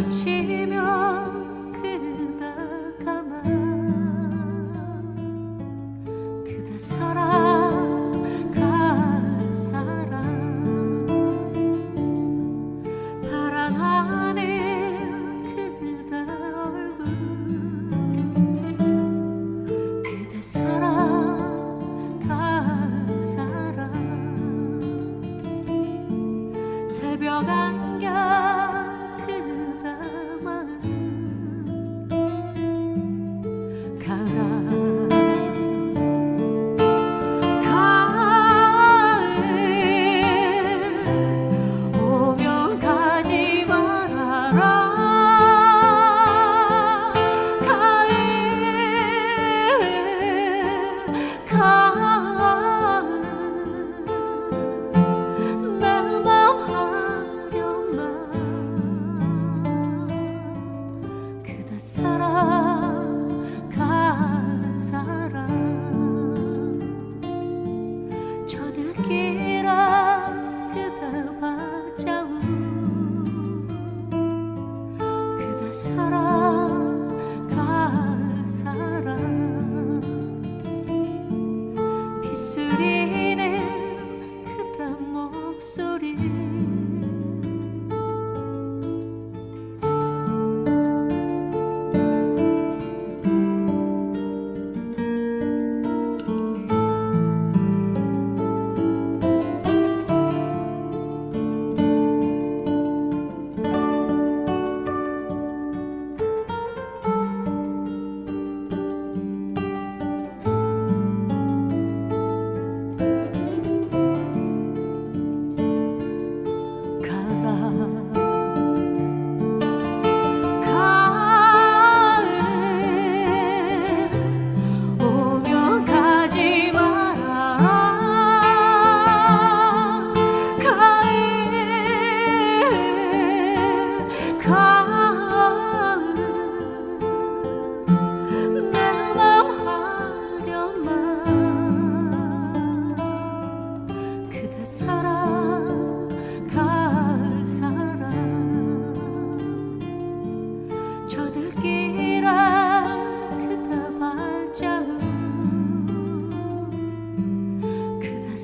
마주치면 그다가 나? 그대 사랑할 사람. 파란 하늘 그대 얼굴. 그대 사랑할 사람. 새벽 안 사랑.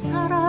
사랑.